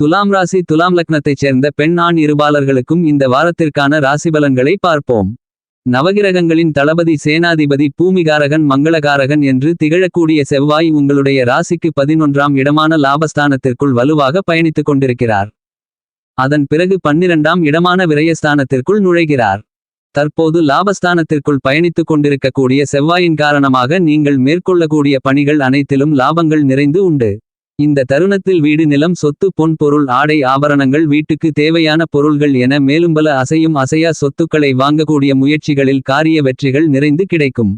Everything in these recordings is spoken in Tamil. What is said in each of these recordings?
துலாம் ராசி துலாம் லக்னத்தைச் சேர்ந்த பெண் ஆண் இருபாலர்களுக்கும் இந்த வாரத்திற்கான ராசிபலன்களை பார்ப்போம். நவகிரகங்களின் தளபதி சேனாதிபதி பூமிகாரகன் மங்களகாரகன் என்று திகழக்கூடிய செவ்வாய் உங்களுடைய ராசிக்கு பதினொன்றாம் இடமான லாபஸ்தானத்திற்குள் வலுவாக பயணித்துக் கொண்டிருக்கிறார். அதன் பிறகு பன்னிரண்டாம் இடமான விரயஸ்தானத்திற்குள் நுழைகிறார். தற்போது லாபஸ்தானத்திற்குள் பயணித்துக் கொண்டிருக்கக்கூடிய செவ்வாயின் காரணமாக நீங்கள் மேற்கொள்ளக்கூடிய பணிகள் அனைத்திலும் லாபங்கள் நிறைந்து உண்டு. இந்த தருணத்தில் வீடு நிலம் சொத்து பொன் பொருள் ஆடை ஆபரணங்கள் வீட்டுக்கு தேவையான பொருள்கள் என மேலும் பல அசையும் அசையா சொத்துக்களை வாங்கக்கூடிய முயற்சிகளில் காரிய வெற்றிகள் நிறைந்து கிடைக்கும்.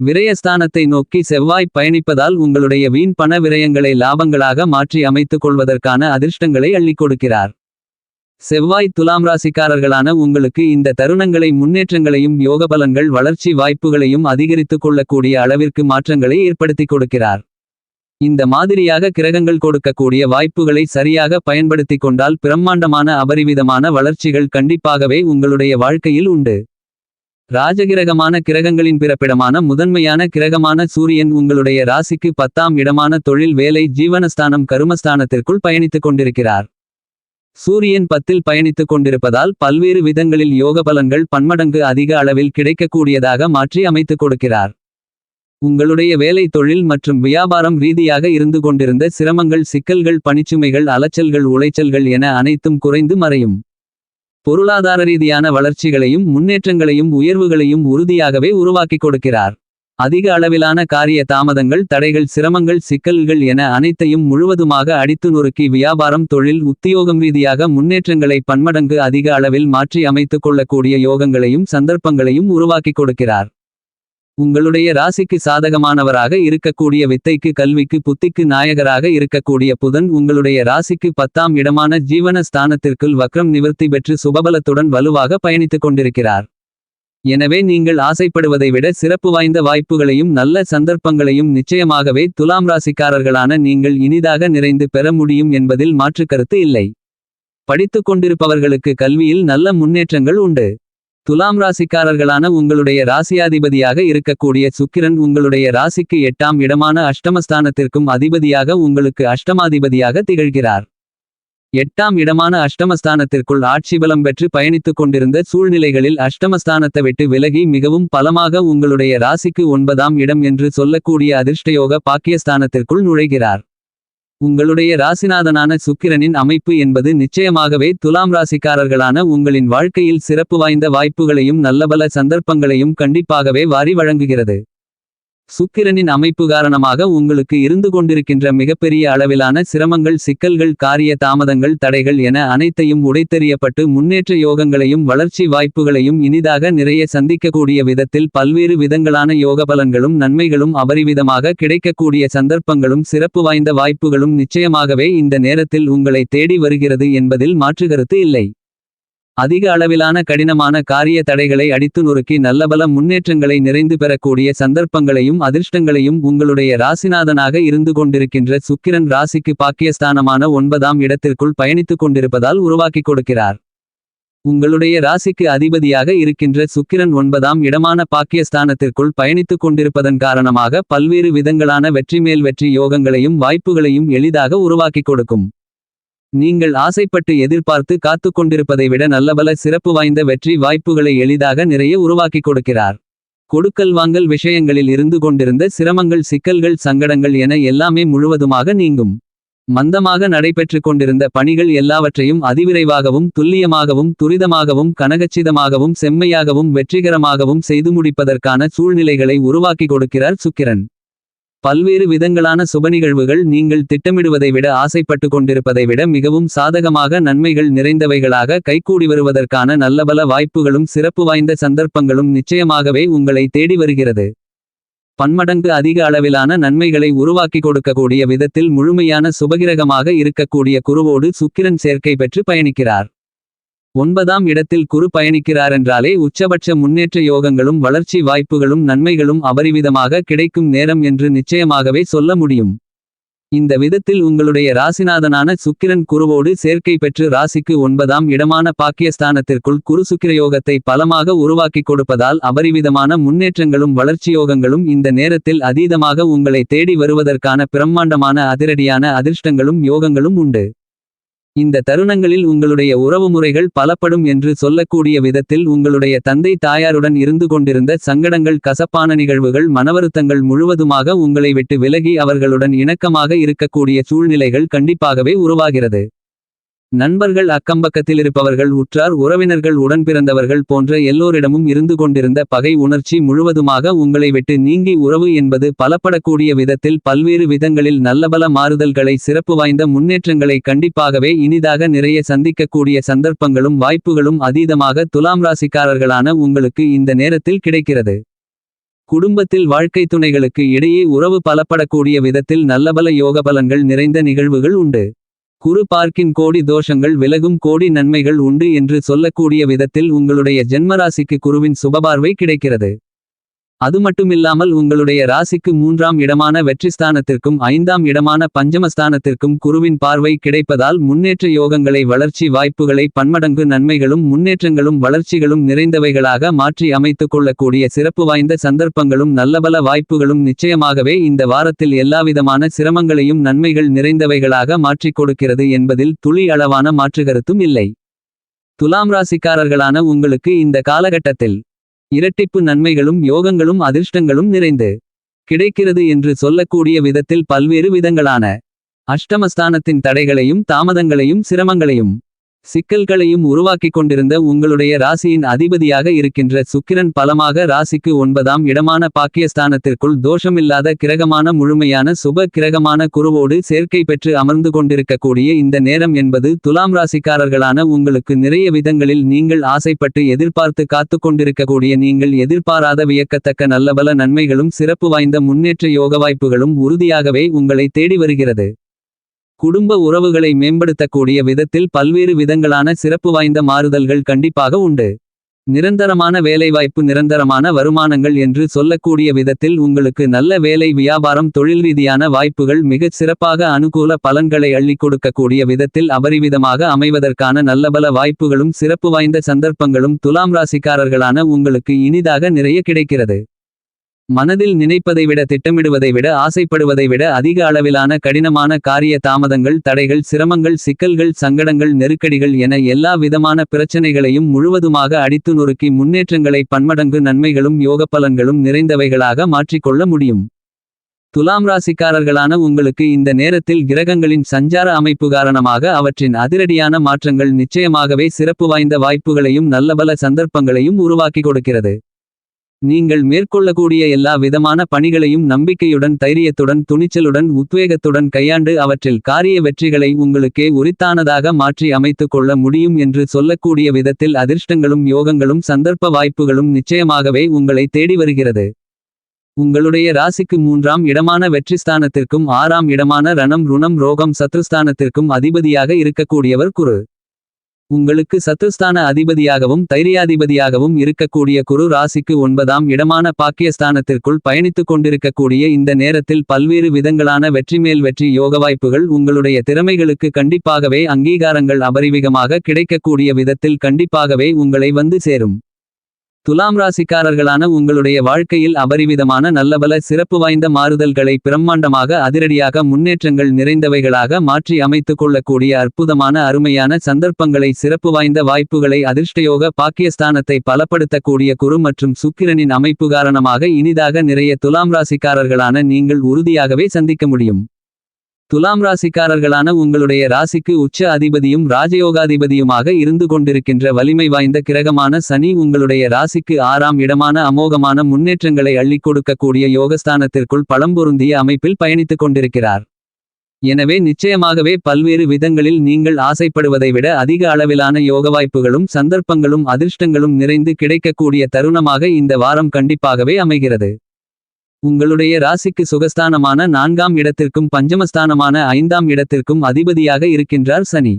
விரயஸ்தானத்தை நோக்கி செவ்வாய் பயணிப்பதால் உங்களுடைய வீண் பண விரயங்களை லாபங்களாக மாற்றி அமைத்துக் கொள்வதற்கான அதிர்ஷ்டங்களை அள்ளிக் கொடுக்கிறார். செவ்வாய் துலாம் ராசிக்காரர்களான உங்களுக்கு இந்த தருணங்களை முன்னேற்றங்களையும் யோகபலன்கள் வளர்ச்சி வாய்ப்புகளையும் அதிகரித்துக் கொள்ளக்கூடிய அளவிற்கு மாற்றங்களை ஏற்படுத்திக் கொடுக்கிறார். இந்த மாதிரியாக கிரகங்கள் கொடுக்கக்கூடிய வாய்ப்புகளை சரியாக பயன்படுத்திக் கொண்டால் பிரம்மாண்டமான அபரிவிதமான வளர்ச்சிகள் கண்டிப்பாகவே உங்களுடைய வாழ்க்கையில் உண்டு. ராஜகிரகமான கிரகங்களின் பிறப்பிடமான முதன்மையான கிரகமான சூரியன் உங்களுடைய ராசிக்கு பத்தாம் இடமான தொழில் வேலை ஜீவனஸ்தானம் கருமஸ்தானத்திற்குள் பயணித்துக் கொண்டிருக்கிறார். சூரியன் பத்தில் பயணித்துக் கொண்டிருப்பதால் பல்வேறு விதங்களில் யோக பலன்கள் பன்மடங்கு அதிக அளவில் கிடைக்கக்கூடியதாக மாற்றி அமைத்துக் கொடுக்கிறார். உங்களுடைய வேலை தொழில் மற்றும் வியாபாரம் ரீதியாக இருந்து கொண்டிருந்த சிரமங்கள் சிக்கல்கள் பணிச்சுமைகள் அலைச்சல்கள் உளைச்சல்கள் என அனைத்தும் குறைந்து மறையும். பொருளாதார ரீதியான வளர்ச்சிகளையும் முன்னேற்றங்களையும் உயர்வுகளையும் உறுதியாகவே உருவாக்கிக் கொடுக்கிறார். அதிக அளவிலான காரிய தாமதங்கள் தடைகள் சிரமங்கள் சிக்கல்கள் என அனைத்தையும் முழுவதுமாக அடித்து நொறுக்கி வியாபாரம் தொழில் உத்தியோகம் ரீதியாக முன்னேற்றங்களை பன்மடங்கு அதிக அளவில் மாற்றி அமைத்துக் கொள்ளக்கூடிய யோகங்களையும் சந்தர்ப்பங்களையும் உருவாக்கிக் கொடுக்கிறார். உங்களுடைய ராசிக்கு சாதகமானவராக இருக்கக்கூடிய வித்தைக்கு கல்விக்கு புத்திக்கு நாயகராக இருக்கக்கூடிய புதன் உங்களுடைய ராசிக்கு பத்தாம் இடமான ஜீவன ஸ்தானத்திற்குள் வக்ரம் நிவர்த்தி பெற்று சுபபலத்துடன் வலுவாக பயணித்துக் கொண்டிருக்கிறார். எனவே நீங்கள் ஆசைப்படுவதை விட சிறப்பு வாய்ந்த வாய்ப்புகளையும் நல்ல சந்தர்ப்பங்களையும் நிச்சயமாகவே துலாம் ராசிக்காரர்களான நீங்கள் இனிதாக நிறைந்து பெற முடியும் என்பதில் மாற்றுக் கருத்து இல்லை. படித்துக் கொண்டிருப்பவர்களுக்கு கல்வியில் நல்ல முன்னேற்றங்கள் உண்டு. துலாம் ராசிக்காரர்களான உங்களுடைய ராசியாதிபதியாக இருக்கக்கூடிய சுக்கிரன் உங்களுடைய ராசிக்கு எட்டாம் இடமான அஷ்டமஸ்தானத்திற்கும் அதிபதியாக உங்களுக்கு அஷ்டமாதிபதியாக திகழ்கிறார். எட்டாம் இடமான அஷ்டமஸ்தானத்திற்குள் ஆட்சி பலம் பெற்று பயணித்துக் கொண்டிருந்த சூழ்நிலைகளில் அஷ்டமஸ்தானத்தை விட்டு விலகி மிகவும் பலமாக உங்களுடைய ராசிக்கு ஒன்பதாம் இடம் என்று சொல்லக்கூடிய அதிர்ஷ்டயோக பாக்கியஸ்தானத்திற்குள் நுழைகிறார். உங்களுடைய ராசிநாதனான சுக்கிரனின் அமைப்பு என்பது நிச்சயமாகவே துலாம் ராசிக்காரர்களான உங்களின் வாழ்க்கையில் சிறப்பு வாய்ந்த வாய்ப்புகளையும் நல்லபல சந்தர்ப்பங்களையும் கண்டிப்பாகவே வாரி வழங்குகிறது. சுக்கிரனின் அமைப்பு காரணமாக உங்களுக்கு இருந்து கொண்டிருக்கின்ற மிகப்பெரிய அளவிலான சிரமங்கள் சிக்கல்கள் காரிய தாமதங்கள் தடைகள் என அனைத்தையும் உடைத்தெறியப்பட்டு முன்னேற்ற யோகங்களையும் வளர்ச்சி வாய்ப்புகளையும் இனிதாக நிறைய சந்திக்கக்கூடிய விதத்தில் பல்வேறு விதங்களான யோகபலன்களும் நன்மைகளும் அபரிவிதமாக கிடைக்கக்கூடிய சந்தர்ப்பங்களும் சிறப்பு வாய்ந்த வாய்ப்புகளும் நிச்சயமாகவே இந்த நேரத்தில் உங்களை தேடி வருகிறது என்பதில் மாற்றுகருத்து இல்லை. அதிக அளவிலான கடினமான காரிய தடைகளை அடித்து நொறுக்கி நல்லபல முன்னேற்றங்களை நிறைந்து பெறக்கூடிய சந்தர்ப்பங்களையும் அதிர்ஷ்டங்களையும் உங்களுடைய ராசிநாதனாக இருந்து கொண்டிருக்கின்ற சுக்கிரன் ராசிக்கு பாக்கியஸ்தானமான ஒன்பதாம் இடத்திற்குள் பயணித்துக் கொண்டிருப்பதால் உருவாக்கிக் கொடுக்கிறார். உங்களுடைய ராசிக்கு அதிபதியாக இருக்கின்ற சுக்கிரன் ஒன்பதாம் இடமான பாக்கியஸ்தானத்திற்குள் பயணித்துக் கொண்டிருப்பதன் காரணமாக பல்வேறு விதங்களான வெற்றி மேல் வெற்றி யோகங்களையும் வாய்ப்புகளையும் எளிதாக உருவாக்கிக் கொடுக்கும். நீங்கள் ஆசைப்பட்டு எதிர்பார்த்து காத்துக் கொண்டிருப்பதை விட நல்லபல சிறப்பு வாய்ந்த வெற்றி வாய்ப்புகளை எளிதாக நிறைய உருவாக்கிக் கொடுக்கிறார். கொடுக்கல் வாங்கல் விஷயங்களில் இருந்து கொண்டிருந்த சிரமங்கள் சிக்கல்கள் சங்கடங்கள் என எல்லாமே முழுவதுமாக நீங்கும். மந்தமாக நடைபெற்றுக் கொண்டிருந்த பணிகள் எல்லாவற்றையும் அதிவிரைவாகவும் துல்லியமாகவும் துரிதமாகவும் கனகச்சிதமாகவும் செம்மையாகவும் வெற்றிகரமாகவும் செய்து முடிப்பதற்கான சூழ்நிலைகளை உருவாக்கிக் கொடுக்கிறார் சுக்கிரன். பல்வேறு விதங்களான சுப நிகழ்வுகள் நீங்கள் திட்டமிடுவதை விட ஆசைப்பட்டு கொண்டிருப்பதை விட மிகவும் சாதகமாக நன்மைகள் நிறைந்தவைகளாக கைகூடி வருவதற்கான நல்லபல வாய்ப்புகளும் சிறப்பு வாய்ந்த சந்தர்ப்பங்களும் நிச்சயமாகவே உங்களை தேடி வருகிறது. பன்மடங்கு அதிக அளவிலான நன்மைகளை உருவாக்கி கொடுக்கக்கூடிய விதத்தில் முழுமையான சுபகிரகமாக இருக்கக்கூடிய குருவோடு சுக்கிரன் சேர்க்கை பெற்று பயணிக்கிறார். ஒன்பதாம் இடத்தில் குரு பயணிக்கிறாரென்றாலே உச்சபட்ச முன்னேற்ற யோகங்களும் வளர்ச்சி வாய்ப்புகளும் நன்மைகளும் அபரிவிதமாக கிடைக்கும் நேரம் என்று நிச்சயமாகவே சொல்ல முடியும். இந்த விதத்தில் உங்களுடைய ராசிநாதனான சுக்கிரன் குருவோடு சேர்க்கை பெற்று ராசிக்கு ஒன்பதாம் இடமான பாக்கியஸ்தானத்திற்குள் குரு சுக்கிரயோகத்தை பலமாக உருவாக்கிக் கொடுப்பதால் அபரிவிதமான முன்னேற்றங்களும் வளர்ச்சியோகங்களும் இந்த நேரத்தில் அதீதமாக உங்களை தேடி வருவதற்கான பிரம்மாண்டமான அதிரடியான அதிர்ஷ்டங்களும் யோகங்களும் உண்டு. இந்த தருணங்களில் உங்களுடைய உறவுமுறைகள் பலப்படும் என்று சொல்லக்கூடிய விதத்தில் உங்களுடைய தந்தை தாயாருடன் இருந்து கொண்டிருந்த சங்கடங்கள் கசப்பான நிகழ்வுகள் மனவருத்தங்கள் முழுவதுமாக உங்களை விட்டு விலகி அவர்களுடன் இணக்கமாக இருக்கக்கூடிய சூழ்நிலைகள் கண்டிப்பாகவே உருவாகிறது. நண்பர்கள் அக்கம்பக்கத்தில் இருப்பவர்கள் உற்றார் உறவினர்கள் உடன்பிறந்தவர்கள் போன்ற எல்லோரிடமும் இருந்து கொண்டிருந்த பகை உணர்ச்சி முழுவதுமாக உங்களை விட்டு நீங்கி உறவு என்பது பலப்படக்கூடிய விதத்தில் பல்வேறு விதங்களில் நல்லபல மாறுதல்களை சிறப்பு வாய்ந்த முன்னேற்றங்களை கண்டிப்பாகவே இனிதாக நிறைய சந்திக்கக்கூடிய சந்தர்ப்பங்களும் வாய்ப்புகளும் அதீதமாக துலாம் ராசிக்காரர்களான உங்களுக்கு இந்த நேரத்தில் கிடைக்கிறது. குடும்பத்தில் வாழ்க்கை துணைகளுக்கு இடையே உறவு பலப்படக்கூடிய விதத்தில் நல்லபல யோக பலன்கள் நிறைந்த நிகழ்வுகள் உண்டு. குரு பார்க்கின் கோடி தோஷங்கள் விலகும் கோடி நன்மைகள் உண்டு என்று சொல்லக்கூடிய விதத்தில் உங்களுடைய ஜென்மராசிக்கு குருவின் சுபபார்வை கிடைக்கிறது. அது மட்டுமில்லாமல் உங்களுடைய ராசிக்கு மூன்றாம் இடமான வெற்றிஸ்தானத்திற்கும் ஐந்தாம் இடமான பஞ்சமஸ்தானத்திற்கும் குருவின் பார்வை கிடைப்பதால் முன்னேற்ற யோகங்களை வளர்ச்சி வாய்ப்புகளை பன்மடங்கு நன்மைகளும் முன்னேற்றங்களும் வளர்ச்சிகளும் நிறைந்தவைகளாக மாற்றி அமைத்துக் கொள்ளக்கூடிய சிறப்பு வாய்ந்த சந்தர்ப்பங்களும் நல்லபல வாய்ப்புகளும் நிச்சயமாகவே இந்த வாரத்தில் எல்லாவிதமான சிரமங்களையும் நன்மைகள் நிறைந்தவைகளாக மாற்றிக் கொடுக்கிறது என்பதில் துளி அளவான மாற்றுகருத்தும் இல்லை. துலாம் ராசிக்காரர்களான உங்களுக்கு இந்த காலகட்டத்தில் இரட்டிப்பு நன்மைகளும் யோகங்களும் அதிர்ஷ்டங்களும் நிறைந்து கிடைக்கிறது என்று சொல்லக்கூடிய விதத்தில் பல்வேறு விதங்களான அஷ்டமஸ்தானத்தின் தடைகளையும் தாமதங்களையும் சிரமங்களையும் சிக்கல்களையும் உருவாக்கிக் கொண்டிருந்த உங்களுடைய ராசியின் அதிபதியாக இருக்கின்ற சுக்கிரன் பலமாக ராசிக்கு ஒன்பதாம் இடமான பாக்கியஸ்தானத்திற்குள் தோஷமில்லாத கிரகமான முழுமையான சுப கிரகமான குருவோடு சேர்க்கை பெற்று அமர்ந்து கொண்டிருக்கக்கூடிய இந்த நேரம் என்பது துலாம் ராசிக்காரர்களான உங்களுக்கு நிறைய விதங்களில் நீங்கள் ஆசைப்பட்டு எதிர்பார்த்து காத்து கொண்டிருக்கக்கூடிய நீங்கள் எதிர்பாராத வியக்கத்தக்க நல்லபல நன்மைகளும் சிறப்பு வாய்ந்த முன்னேற்ற யோக வாய்ப்புகளும் உறுதியாகவே உங்களை தேடி வருகிறது. குடும்ப உறவுகளை மேம்படுத்தக்கூடிய விதத்தில் பல்வேறு விதங்களான சிறப்பு வாய்ந்த மாறுதல்கள் கண்டிப்பாக உண்டு. நிரந்தரமான வேலைவாய்ப்பு நிரந்தரமான வருமானங்கள் என்று சொல்லக்கூடிய விதத்தில் உங்களுக்கு நல்ல வேலை வியாபாரம் தொழில் ரீதியான வாய்ப்புகள் மிகச் சிறப்பாக அனுகூல பலன்களை அள்ளிக் கொடுக்கக்கூடிய விதத்தில் அபரிவிதமாக அமைவதற்கான நல்லபல வாய்ப்புகளும் சிறப்பு வாய்ந்த சந்தர்ப்பங்களும் துலாம் ராசிக்காரர்களான உங்களுக்கு இனிதாக நிறைய கிடைக்கிறது. மனதில் நினைப்பதை விட திட்டமிடுவதை விட ஆசைப்படுவதை விட அதிக அளவிலான கடினமான காரிய தாமதங்கள் தடைகள் சிரமங்கள் சிக்கல்கள் சங்கடங்கள் நெருக்கடிகள் என எல்லா விதமான பிரச்சனைகளையும் முழுவதுமாக அடித்து நொறுக்கி முன்னேற்றங்களை பன்மடங்கு நன்மைகளும் யோகப்பலன்களும் நிறைந்தவைகளாக மாற்றிக்கொள்ள முடியும். துலாம் ராசிக்காரர்களான உங்களுக்கு இந்த நேரத்தில் கிரகங்களின் சஞ்சார அமைப்பு காரணமாக அவற்றின் அதிரடியான மாற்றங்கள் நிச்சயமாகவே சிறப்பு வாய்ந்த வாய்ப்புகளையும் நல்லபல சந்தர்ப்பங்களையும் உருவாக்கி கொடுக்கிறது. நீங்கள் மேற்கொள்ளக்கூடிய எல்லா விதமான பணிகளையும் நம்பிக்கையுடன் தைரியத்துடன் துணிச்சலுடன் உத்வேகத்துடன் கையாண்டு அவற்றில் காரிய வெற்றிகளை உங்களுக்கே உரித்தானதாக மாற்றி அமைத்துக் கொள்ள முடியும் என்று சொல்லக்கூடிய விதத்தில் அதிர்ஷ்டங்களும் யோகங்களும் சந்தர்ப்ப வாய்ப்புகளும் நிச்சயமாகவே உங்களை தேடி வருகிறது. உங்களுடைய ராசிக்கு மூன்றாம் இடமான வெற்றிஸ்தானத்திற்கும் ஆறாம் இடமான ரணம் ருணம் ரோகம் சத்ருஸ்தானத்திற்கும் அதிபதியாக இருக்கக்கூடியவர் குரு. உங்களுக்கு சத்துஸ்தான அதிபதியாகவும் தைரியாதிபதியாகவும் இருக்கக்கூடிய குரு ராசிக்கு ஒன்பதாம் இடமான பாக்கியஸ்தானத்திற்குள் பயணித்துக் கொண்டிருக்கக்கூடிய இந்த நேரத்தில் பல்வேறு விதங்களான வெற்றிமேல் வெற்றி யோக வாய்ப்புகள் உங்களுடைய திறமைகளுக்கு கண்டிப்பாகவே அங்கீகாரங்கள் அபரிவிகமாக கிடைக்கக்கூடிய விதத்தில் கண்டிப்பாகவே உங்களை வந்து சேரும். துலாம் ராசிக்காரர்களான உங்களுடைய வாழ்க்கையில் அபரிவிதமான நல்லபல சிறப்பு வாய்ந்த மாறுதல்களை பிரம்மாண்டமாக அதிரடியாக முன்னேற்றங்கள் நிறைந்தவைகளாக மாற்றி அமைத்துக் கொள்ளக்கூடிய அற்புதமான அருமையான சந்தர்ப்பங்களை சிறப்பு வாய்ந்த வாய்ப்புகளை அதிர்ஷ்டயோக பாக்கியஸ்தானத்தை பலப்படுத்தக்கூடிய குரு மற்றும் சுக்கிரனின் அமைப்பு காரணமாக இனிதாக நிறைய துலாம் ராசிக்காரர்களான நீங்கள் உறுதியாகவே சந்திக்க முடியும். துலாம் ராசிக்காரர்களான உங்களுடைய ராசிக்கு உச்ச அதிபதியும் ராஜயோகாதிபதியுமாக இருந்து கொண்டிருக்கின்ற வலிமை வாய்ந்த கிரகமான சனி உங்களுடைய ராசிக்கு ஆறாம் இடமான அமோகமான முன்னேற்றங்களை அள்ளிக் கொடுக்கக்கூடிய யோகஸ்தானத்திற்குள் பழம்பொருந்திய அமைப்பில் பயணித்துக் கொண்டிருக்கிறார். எனவே நிச்சயமாகவே பல்வேறு விதங்களில் நீங்கள் ஆசைப்படுவதை விட அதிக அளவிலான யோக வாய்ப்புகளும் சந்தர்ப்பங்களும் அதிர்ஷ்டங்களும் நிறைந்து கிடைக்கக்கூடிய தருணமாக இந்த வாரம் கண்டிப்பாகவே அமைகிறது. உங்களுடைய ராசிக்கு சுகஸ்தானமான நான்காம் இடத்திற்கும் பஞ்சமஸ்தானமான ஐந்தாம் இடத்திற்கும் அதிபதியாக இருக்கின்றார் சனி.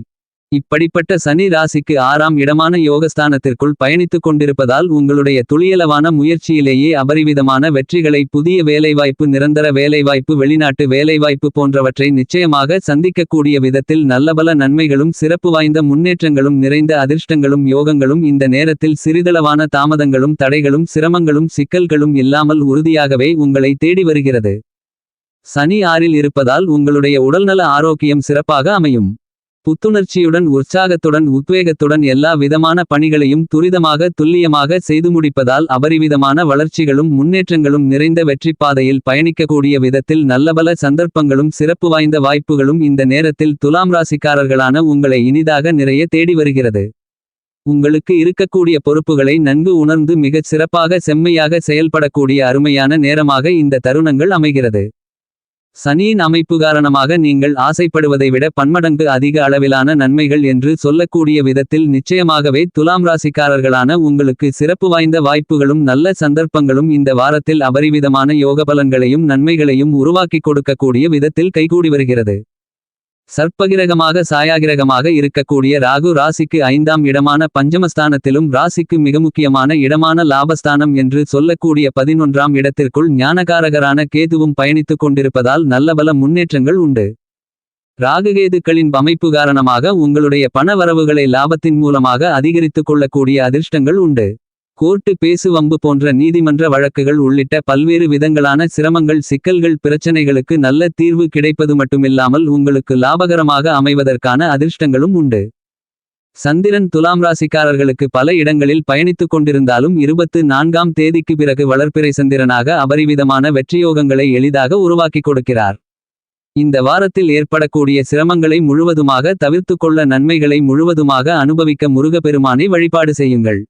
இப்படிப்பட்ட சனி ராசிக்கு ஆறாம் இடமான யோகஸ்தானத்திற்குள் பயணித்துக் கொண்டிருப்பதால் உங்களுடைய துளியளவான முயற்சியிலேயே அபரிவிதமான வெற்றிகளை புதிய வேலைவாய்ப்பு நிரந்தர வேலைவாய்ப்பு வெளிநாட்டு வேலைவாய்ப்பு போன்றவற்றை நிச்சயமாக சந்திக்கக்கூடிய விதத்தில் நல்லபல நன்மைகளும் சிறப்பு வாய்ந்த முன்னேற்றங்களும் நிறைந்த அதிர்ஷ்டங்களும் யோகங்களும் இந்த நேரத்தில் சிறிதளவான தாமதங்களும் தடைகளும் சிரமங்களும் சிக்கல்களும் இல்லாமல் உறுதியாகவே உங்களை தேடி வருகிறது. சனி ஆறில் இருப்பதால் உங்களுடைய உடல்நல ஆரோக்கியம் சிறப்பாக அமையும். புத்துணர்ச்சியுடன் உற்சாகத்துடன் உத்வேகத்துடன் எல்லா விதமான பணிகளையும் துரிதமாக துல்லியமாக செய்து முடிப்பதால் அபரிவிதமான வளர்ச்சிகளும் முன்னேற்றங்களும் நிறைந்த வெற்றிப்பாதையில் பயணிக்கக்கூடிய விதத்தில் நல்லபல சந்தர்ப்பங்களும் சிறப்பு வாய்ந்த வாய்ப்புகளும் இந்த நேரத்தில் துலாம் ராசிக்காரர்களான உங்களை இனிதாக நிறைய தேடி வருகிறது. உங்களுக்கு இருக்கக்கூடிய பொறுப்புகளை நன்கு உணர்ந்து மிகச் சிறப்பாக செம்மையாக செயல்படக்கூடிய அருமையான நேரமாக இந்த தருணங்கள் அமைகிறது. சனியின் அமைப்பு காரணமாக நீங்கள் ஆசைப்படுவதை விட பன்மடங்கு அதிக அளவிலான நன்மைகள் என்று சொல்லக்கூடிய விதத்தில் நிச்சயமாகவே துலாம் ராசிக்காரர்களான உங்களுக்கு சிறப்பு வாய்ந்த வாய்ப்புகளும் நல்ல சந்தர்ப்பங்களும் இந்த வாரத்தில் அபரிவிதமான யோகபலன்களையும் நன்மைகளையும் உருவாக்கிக் கொடுக்கக்கூடிய விதத்தில் கைகூடி வருகிறது. சர்ப்பகிரகமாக சாயாகிரகமாக இருக்கக்கூடிய ராகு ராசிக்கு ஐந்தாம் இடமான பஞ்சமஸ்தானத்திலும் ராசிக்கு மிக முக்கியமான இடமான லாபஸ்தானம் என்று சொல்லக்கூடிய பதினொன்றாம் இடத்திற்குள் ஞானகாரகரான கேதுவும் பயணித்துக் கொண்டிருப்பதால் நல்லபல முன்னேற்றங்கள் உண்டு. ராகுகேதுக்களின் அமைப்பு காரணமாக உங்களுடைய பண வரவுகளை லாபத்தின் மூலமாக அதிகரித்துக் கொள்ளக்கூடிய அதிர்ஷ்டங்கள் உண்டு. கோர்ட்டு பேசு வம்பு போன்ற நீதிமன்ற வழக்குகள் உள்ளிட்ட பல்வேறு விதங்களான சிரமங்கள் சிக்கல்கள் பிரச்சனைகளுக்கு நல்ல தீர்வு கிடைப்பது மட்டுமில்லாமல் உங்களுக்கு லாபகரமாக அமைவதற்கான அதிர்ஷ்டங்களும் உண்டு. சந்திரன் துலாம் ராசிக்காரர்களுக்கு பல இடங்களில் பயணித்துக் கொண்டிருந்தாலும் இருபத்து நான்காம் தேதிக்கு பிறகு வளர்ப்பிறை சந்திரனாக அபரிவிதமான வெற்றியோகங்களை எளிதாக உருவாக்கிக் கொடுக்கிறார். இந்த வாரத்தில் ஏற்படக்கூடிய சிரமங்களை முழுவதுமாக தவிர்த்துக் கொள்ள நன்மைகளை முழுவதுமாக அனுபவிக்க முருகப்பெருமானை வழிபாடு செய்யுங்கள்.